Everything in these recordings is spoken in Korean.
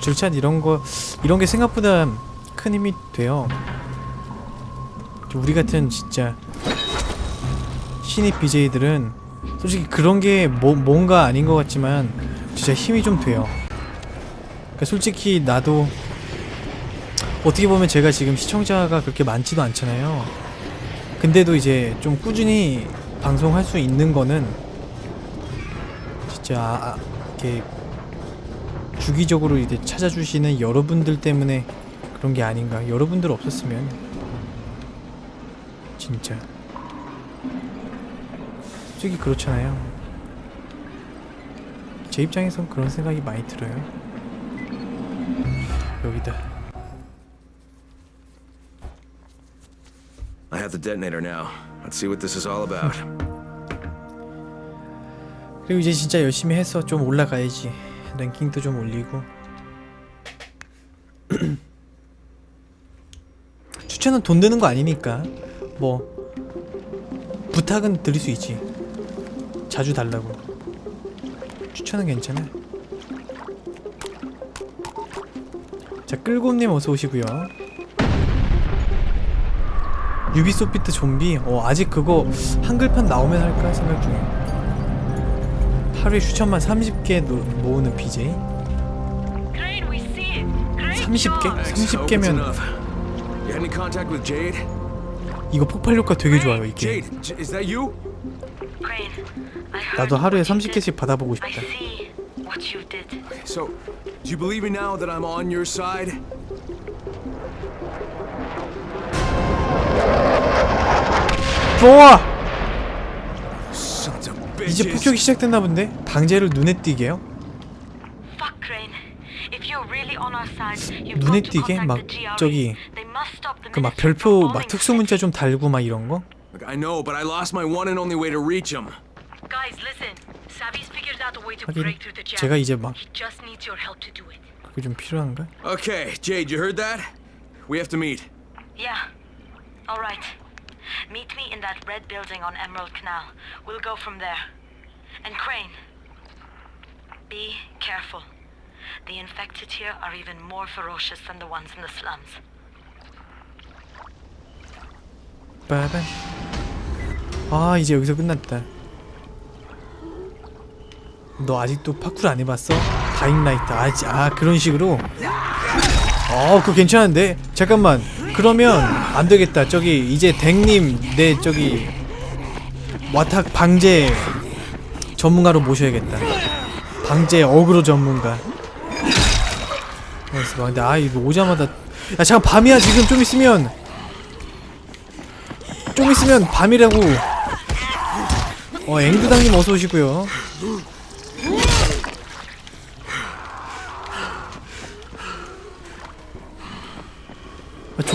절찬 이런 거 이런 게 생각보다 큰 힘이 돼요. 우리 같은 진짜 신입 BJ들은 솔직히 그런 게 뭐, 뭔가 아닌 것 같지만 진짜 힘이 좀 돼요. 그러니까 솔직히 나도 어떻게 보면 제가 지금 시청자가 그렇게 많지도 않잖아요. 근데도 이제 좀 꾸준히 방송할 수 있는 거는 진짜 아, 아, 이렇게 주기적으로 이제 찾아주시는 여러분들 때문에 그런 게 아닌가. 여러분들 없었으면 진짜 솔직히 그렇잖아요. 제 입장에선 그런 생각이 많이 들어요. 여기다. I have the detonator now. Let's see what this is all about. 그리고 이제 진짜 열심히 해서 좀 올라가야지. 랭킹도 좀 올리고. 추천은 돈 드는 거 아니니까. 뭐 부탁은 드릴 수 있지. 자주 달라고. 추천은 괜찮아. 자, 끌곰님 어서 오시고요. 유비소피트 좀비? 어, 아직 그거 한글판 나오면 할까 생각 중이에요. 하루에 추천만 30개 모으는 BJ? Crane, we see it. Great 30개? job. Thanks. Hope it's 30개면 enough. You had any contact with Jade? 이거 폭발 효과 되게 좋아요 이게 나도 하루에 what you did. 30개씩 받아보고 싶다 see what you did. So, do you believe me now that I'm on your side? 좋아! 이제 폭격이 시작됐나 본데? 방제를 눈에 띄게요? 눈에 띄게 막 저기 그 막 별표 막 특수 문자 좀 달고 막 이런 거? 하긴 제가 이제 막 그게 좀 필요한가? Okay, Jade, you heard that? We have to meet. Yeah. All right. Meet me in that red building on Emerald Canal. We'll go from there. And Crane, be careful. The infected here are even more ferocious than the ones in the slums. 빠밤 아 이제 여기서 끝났다 너 아직도 파쿠르 안 해봤어? 다잉라이트 아, 지- 아 그런 식으로? 어 그거 괜찮은데? 잠깐만 그러면 안 되겠다. 저기 이제 댕님 내 저기 와탁 방제 전문가로 모셔야겠다. 방제 어그로 전문가. 막 근데 아 이거 오자마자 야 잠깐 밤이야 지금. 좀 있으면. 좀 있으면 밤이라고. 어 앵두당님 어서 오시고요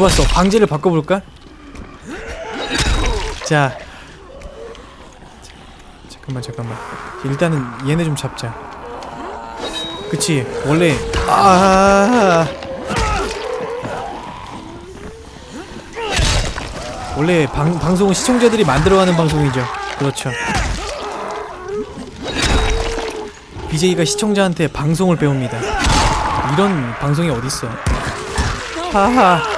좋았어. 방제를 바꿔볼까? 자. 잠깐만 잠깐만. 일단은 얘네 좀 잡자. 그치? 원래 아. 원래 방, 방송은 시청자들이 만들어가는 방송이죠. 그렇죠. BJ가 시청자한테 방송을 배웁니다. 이런 방송이 어딨어? 하하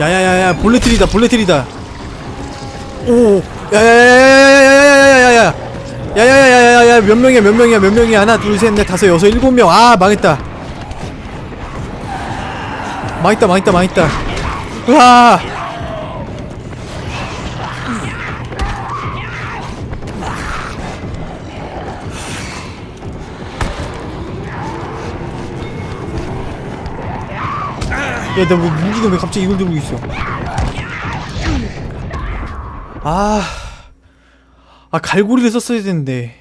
야야야야 볼레트리다 볼레트리다. 오 야야야야야야야야야야야. 야야야야야야 몇 명이야 몇 명이야 몇 명이야. 하나 둘 셋 넷 다섯 여섯 일곱 명 아 망했다. 망했다 망했다 망했다. 으아 야나 뭐 무기가 왜 갑자기 이걸 들고 있어 아, 아 갈고리를 썼어야 되는데.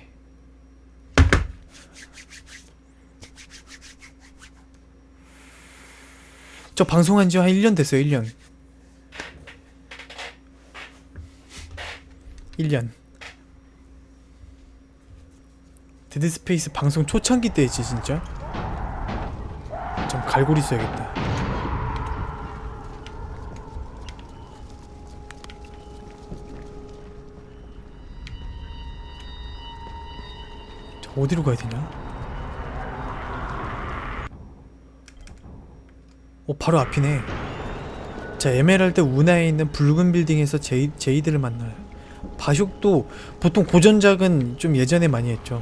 저 방송한 지 한 1년 됐어요, 1년. 1년. 데드스페이스 방송 초창기 때지 진짜. 좀 갈고리 써야겠다. 어디로 가야 되냐? 어 바로 앞이네. 자 에메랄드 운하에 있는 붉은 빌딩에서 제이, 제이드를 만나요. 바숍도 보통 고전작은 좀 예전에 많이 했죠.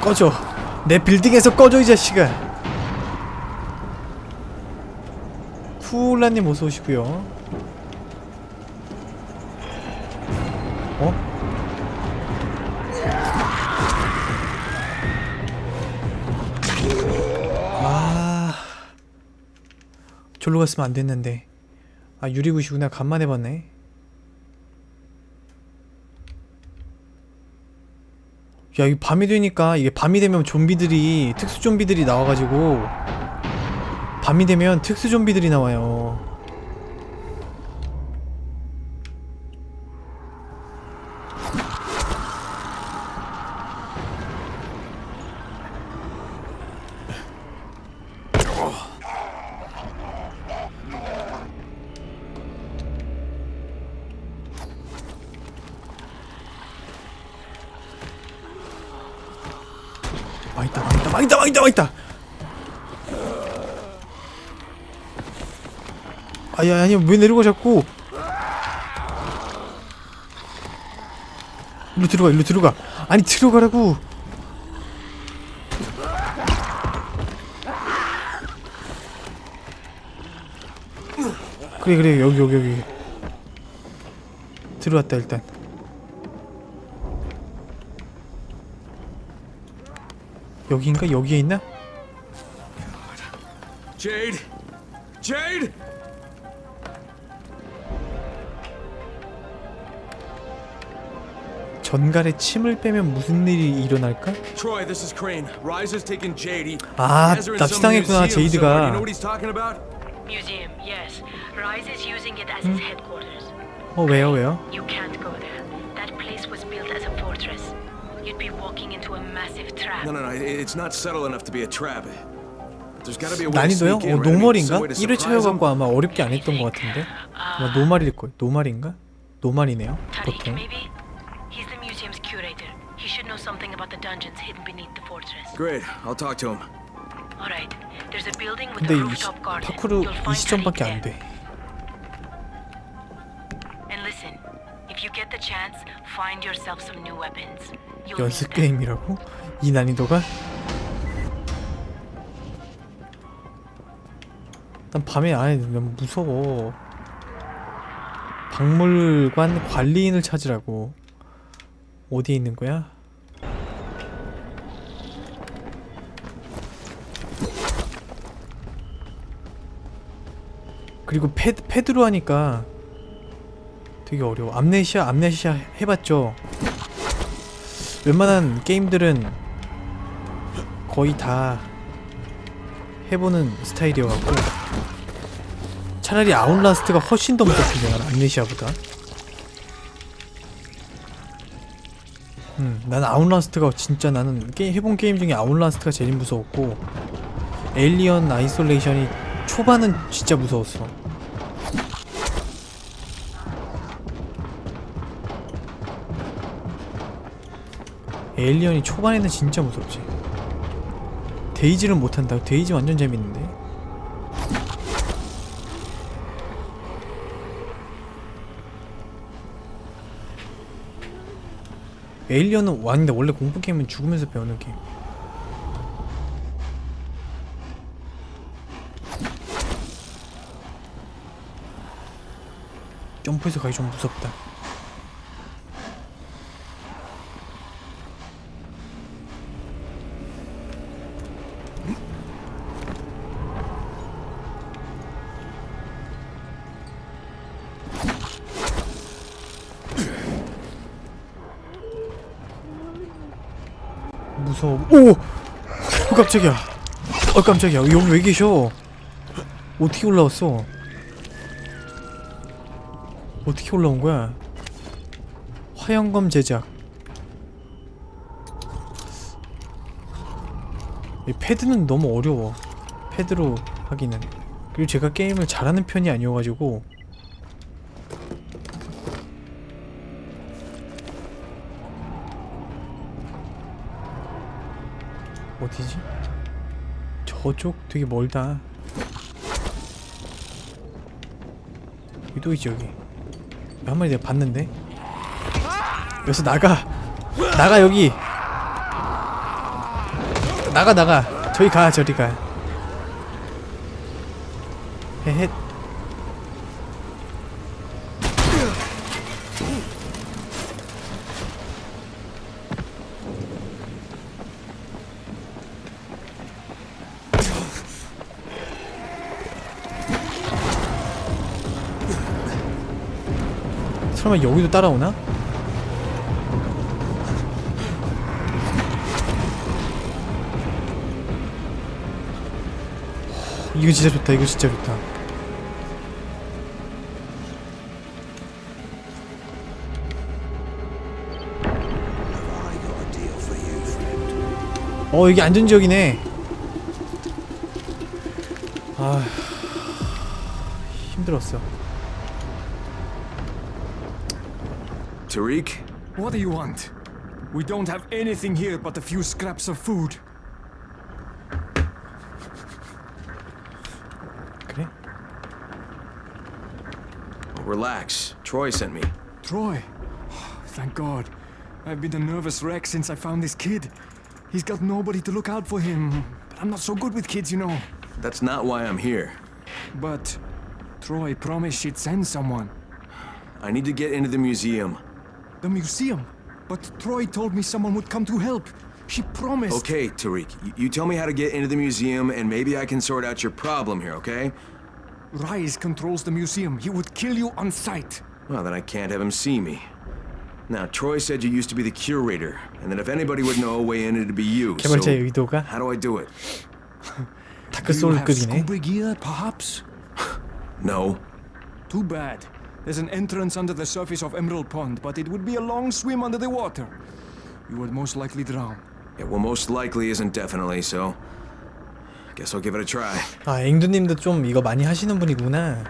꺼져. 내 빌딩에서 꺼져 이 자식아. 쿠라님 어서 오시고요. 어? 아, 졸로 갔으면 안 됐는데. 아 유리구시구나 간만에 봤네. 야, 이 밤이 되니까 이게 밤이 되면 좀비들이 특수 좀비들이 나와가지고 밤이 되면 특수 좀비들이 나와요. 망했다, 망했다, 망했다, 망했다. 아니 아니 왜 내려가 자꾸? 일로 들어가, 일로 들어가. 아니 들어가라고. 그래 그래 여기 여기 여기 들어왔다 일단 여기인가 여기에 있나? Jade! Jade! 전갈에 침을 빼면 무슨 일이 일어날까? 아 납치당했구나 제이드가 what he's talking about? Museum, yes. Rise is using it as his headquarters. 어 왜요 왜요? You can't go there. That place was built as a fortress. You'd be walking into a massive trap. No, no, no. it- It's not subtle enough to be a trap. There's gotta be a way to 난이도요? in, 어 right? I mean, 노멀인가? some way to 1회 surprise him. 차여갖고 아마 어렵게 안 했던 것 같은데 아마 노말일 거예요 노말인가? 노말이네요 Tariq, 보통 maybe? Something about the dungeons hidden beneath the fortress. Great. I'll talk to him. Alright. There's a building with 근데 a 이 시- rooftop garden. 파쿠르 You'll 이 find 시점밖에 Tariq 안 there. 돼. And listen, if you get the chance, find yourself some new weapons. You'll 연습 need them. 게임이라고? 이 난이도가? 난 밤에 아예 너무 무서워. 박물관 관리인을 찾으라고. 어디에 있는 거야? 그리고 패드, 패드로 하니까 되게 어려워. 암네시아, 암네시아 해봤죠? 웬만한 게임들은 거의 다 해보는 스타일이어갖고 차라리 아웃라스트가 훨씬 더 무섭던데 난 암네시아보다 음, 난 아웃라스트가 진짜 나는 게임, 해본 게임 중에 아웃라스트가 제일 무서웠고 에일리언 아이솔레이션이 초반은 진짜 무서웠어 에일리언이 초반에는 진짜 무섭지. 데이지를 못한다고? 데이지 완전 재밌는데. 에일리언은 완인데 원래 공포 게임은 죽으면서 배우는 게임. 점프해서 가기 좀 무섭다. 무서워. 오! 어, 깜짝이야. 어, 깜짝이야. 여기 왜 계셔? 어떻게 올라왔어? 어떻게 올라온 거야? 화영검 제작. 이 패드는 너무 어려워. 패드로 하기는. 그리고 제가 게임을 잘하는 편이 아니어가지고 어디지? 저쪽 되게 멀다. 여기도 있지 여기. 한 마리 내가 봤는데. 여기서 나가. 나가 여기. 나가 나가. 저기 가 저리 가. 헤헷. 설마 여기도 따라오나? 이거 진짜 좋다. 이거 진짜 좋다. 어 여기 안전지역이네. 아 힘들었어. Tariq? What do you want? We don't have anything here but a few scraps of food. 그래? Relax. Troy sent me. Troy. Oh, Thank God. I've been a nervous wreck since I found this kid. He's got nobody to look out for him. But I'm not so good with kids, you know. That's not why I'm here. But Troy promised she'd send someone. I need to get into the museum. The museum. But Troy told me someone would come to help. She promised. Okay, Tariq, you tell me how to get into the museum and maybe I can sort out your problem here, okay? Rise controls the museum. He would kill you on sight. Well, then I can't have him see me. Now, Troy said you used to be the curator, and that if anybody would know a way in, it'd be you. So, how do I do it? do you have scuba gear, perhaps? no. Too bad. There's an entrance under the surface of Emerald Pond, but it would be a long swim under the water. You would most likely drown. Yeah, well, most likely isn't definitely, so. Guess I'll give it a try. 아 앵두님도 좀 이거 많이 하시는 분이구나.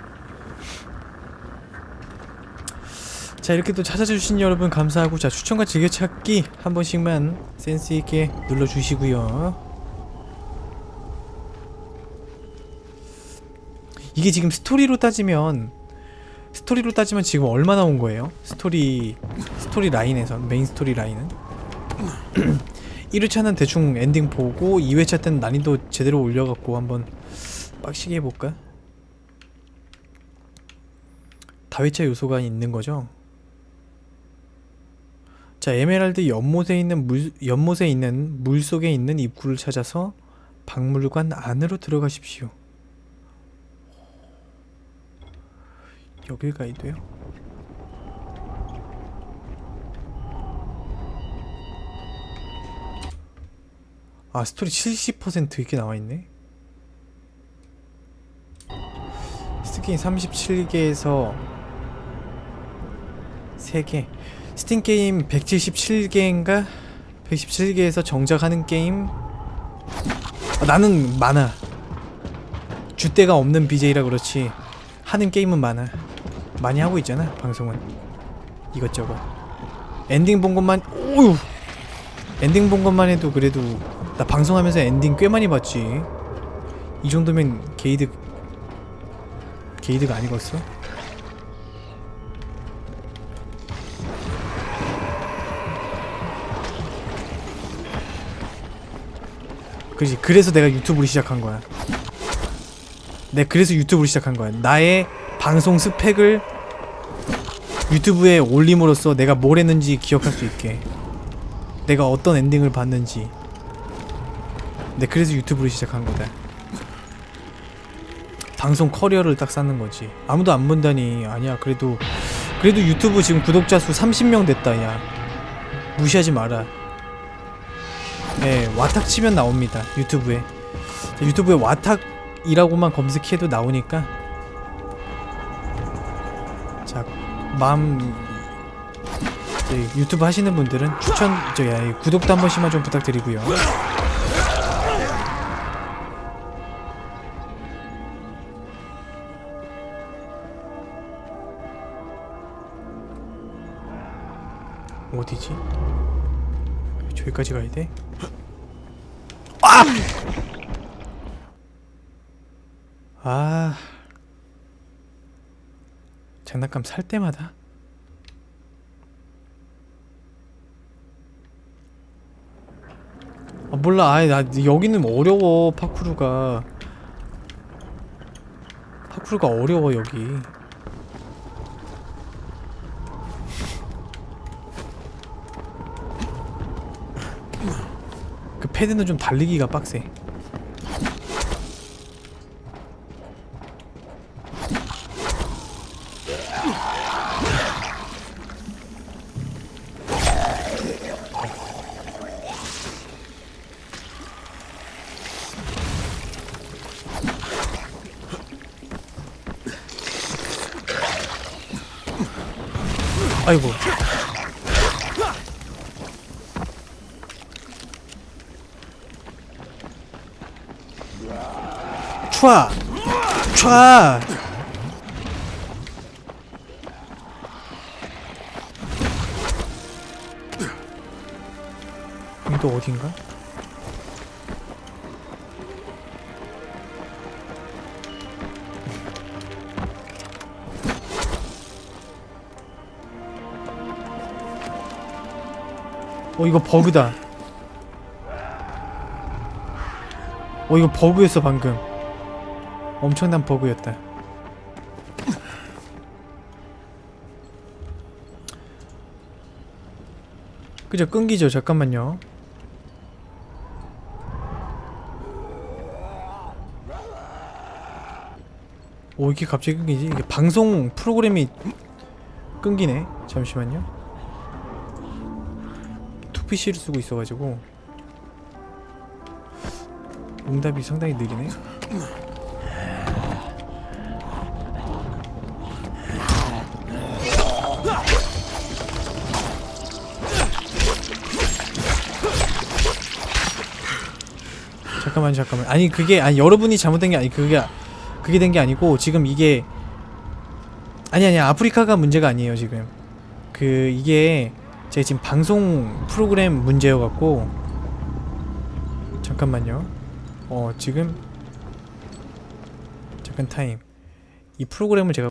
자 이렇게 또 찾아주신 여러분 감사하고 자 추천과 즐겨찾기 한 번씩만 센스 있게 눌러주시고요. 이게 지금 스토리로 따지면 스토리로 따지면 지금 얼마 나온 거예요? 스토리 스토리 라인에서 메인 스토리 라인은 1회차는 대충 엔딩 보고 2회차 때는 난이도 제대로 올려갖고 한번 빡시게 해볼까? 다회차 요소가 있는 거죠? 자, 에메랄드 연못에 있는 물 연못에 있는 물 속에 있는 입구를 찾아서 박물관 안으로 들어가십시오. 여길 가야 돼요? 아 스토리 70% 이렇게 나와 있네. 스팀 37개에서 3개. 스팀 게임 177개인가? 117개에서 정작 하는 게임 아, 나는 많아. 줏대가 없는 BJ라 그렇지 하는 게임은 많아. 많이 하고 있잖아 방송은 이것저것. 엔딩 본 것만 오유 엔딩 본 것만 해도 그래도 나 방송하면서 엔딩 꽤 많이 봤지. 이 정도면 게이드 게이드가 아니겠어? 그지 그래서 내가 유튜브를 시작한 거야. 내 그래서 유튜브를 시작한 거야. 나의 방송 스펙을 유튜브에 올림으로써 내가 뭘 했는지 기억할 수 있게. 내가 어떤 엔딩을 봤는지. 네 그래서 유튜브를 시작한 거다. 방송 커리어를 딱 쌓는 거지. 아무도 안 본다니. 아니야. 그래도 그래도 유튜브 지금 구독자 수 30명 됐다. 야. 무시하지 마라. 네, 와탁 치면 나옵니다. 유튜브에. 자, 유튜브에 와탁이라고만 검색해도 나오니까. 마음 네, 유튜브 하시는 분들은 추천 저 야, 구독도 한 번씩만 좀 부탁드리고요. 어디지? 저기까지 가야 돼? 아! 아. 장난감 살 때마다? 아 몰라. 아이 나 여기는 어려워 파쿠르가. 파쿠르가 어려워 여기. 그 패드는 좀 달리기가 빡세 촤! 촤! 또 어딘가? 어 이거 버그다 어 이거 버그였어 방금 엄청난 버그였다. 그죠 끊기죠. 잠깐만요. 오 이게 갑자기 끊기지? 이게 방송 프로그램이 끊기네. 잠시만요. 2PC를 쓰고 있어가지고. 응답이 상당히 느리네 잠깐만 잠깐만. 아니 그게 아니 여러분이 잘못된 게 아니 그게 그게 된 게 아니고 지금 이게 아니 아니 아프리카가 문제가 아니에요 지금. 그 이게 제가 지금 방송 프로그램 문제여 갖고 잠깐만요. 어 지금 잠깐 타임. 이 프로그램을 제가